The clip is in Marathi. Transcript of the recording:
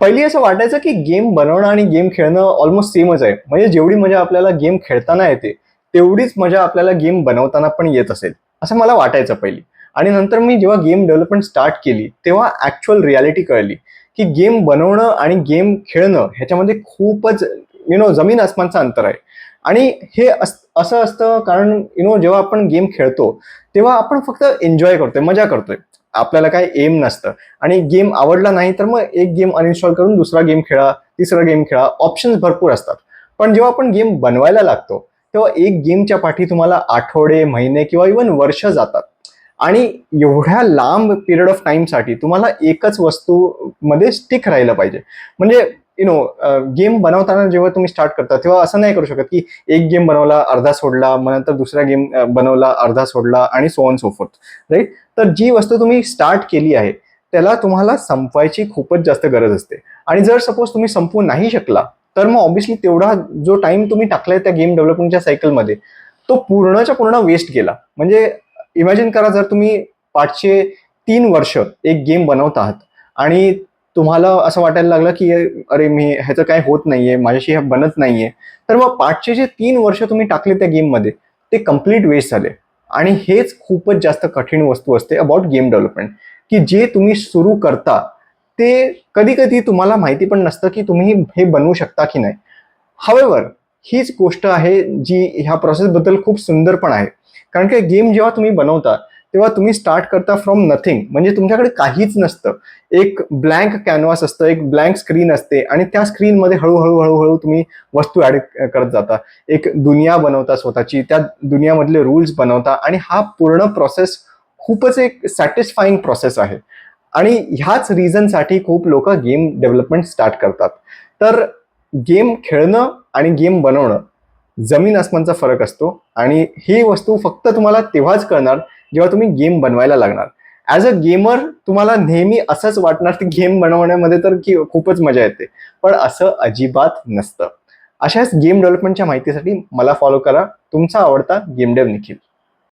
पहिली असं वाटायचं की गेम बनवणं आणि गेम खेळणं ऑलमोस्ट सेमच आहे. म्हणजे जेवढी मजा आपल्याला गेम खेळताना येते तेवढीच मजा आपल्याला गेम बनवताना पण येत असेल. असं मला वाटायचं पहिली. आणि नंतर मी जेव्हा गेम डेव्हलपमेंट स्टार्ट केली तेव्हा ऍक्च्युअल रियालिटी कळली की गेम बनवणं आणि गेम खेळणं ह्याच्यामध्ये खूपच यु नो जमीन आसमानचं अंतर आहे. आणि हे अस- असं असतं कारण यु नो जेव्हा आपण गेम खेळतो तेव्हा आपण फक्त एन्जॉय करतोय मजा करतोय. आपल्याला काय एम नसतं. आणि गेम आवडला नाही तर मग एक गेम अनइन्स्टॉल करून दुसरा गेम खेळा तिसरा गेम खेळा ऑप्शन्स भरपूर असतात. पण जेव्हा आपण गेम बनवायला लागतो तेव्हा एक गेमच्या पाठी तुम्हाला आठवडे महिने किंवा इवन वर्ष जातात. आणि एवढ्या लांब पिरियड ऑफ टाईमसाठी तुम्हाला एकच वस्तू मध्ये स्टिक राहिलं पाहिजे. म्हणजे यु नो गेम बनवताना जेव्हा तुम्ही स्टार्ट करता तेव्हा असं नाही करू शकत की एक गेम बनवला अर्धा सोडला मग नंतर दुसरा गेम बनवला अर्धा सोडला आणि सो ऑन सोफोर्थ राईट तर जी वस्तू तुम्ही स्टार्ट केली आहे त्याला तुम्हाला संपवायची खूपच जास्त गरज असते. आणि जर सपोज तुम्ही संपवू नाही शकला तर मग ऑब्व्हियसली तेवढा जो टाइम तुम्ही टाकलाय त्या गेम डेव्हलपमेंटच्या सायकलमध्ये तो पूर्णच्या पूर्ण वेस्ट गेला. म्हणजे इमॅजिन करा जर तुम्ही पाचशे तीन वर्ष एक गेम बनवत आहात आणि तुम्हाला असं वाटायला लागलं की अरे मी ह्याचं काय होत नाहीये माझ्याशी हे बनत नाहीये. तर मग पाचशे जे तीन वर्ष तुम्ही टाकले त्या गेममध्ये ते कंप्लीट वेस्ट झाले. आणि हेच खूपच जास्त कठीण वस्तू असते अबाउट गेम डेव्हलपमेंट की जे तुम्ही सुरू करता ते कधी कधी तुम्हाला माहिती पण नसतं की तुम्ही हे बनवू शकता की नाही. हवेवर हीच गोष्ट आहे जी ह्या प्रोसेसबद्दल खूप सुंदर पण आहे. कारण की गेम जेव्हा तुम्ही बनवता तेव्हा तुम्ही स्टार्ट करता फ्रॉम नथिंग म्हणजे तुमच्याकडे काहीच नसतं. एक ब्लँक कॅनव्हास असतं एक ब्लँक स्क्रीन असते आणि त्या स्क्रीनमध्ये हळूहळू हळूहळू तुम्ही वस्तू ॲड करत जाता. एक दुनिया बनवता स्वतःची त्या दुनियामधले रूल्स बनवता आणि हा पूर्ण प्रोसेस खूपच एक सॅटिस्फाईंग प्रोसेस आहे. आणि ह्याच रिझनसाठी खूप लोक गेम डेव्हलपमेंट स्टार्ट करतात. तर गेम खेळणं आणि गेम बनवणं जमीन आसमानचा फरक असतो आणि ही वस्तू फक्त तुम्हाला तेव्हाच कळणार जेव्हा तुम्ही गेम बनवायला लागणार. ॲज अ गेमर तुम्हाला नेहमी असंच वाटणार की गेम बनवण्यामध्ये तर की खूपच मजा येते पण असं अजिबात नसतं. अशाच गेम डेव्हलपमेंटच्या माहितीसाठी मला फॉलो करा. तुमचा आवडता गेम डेव्ह निखिल.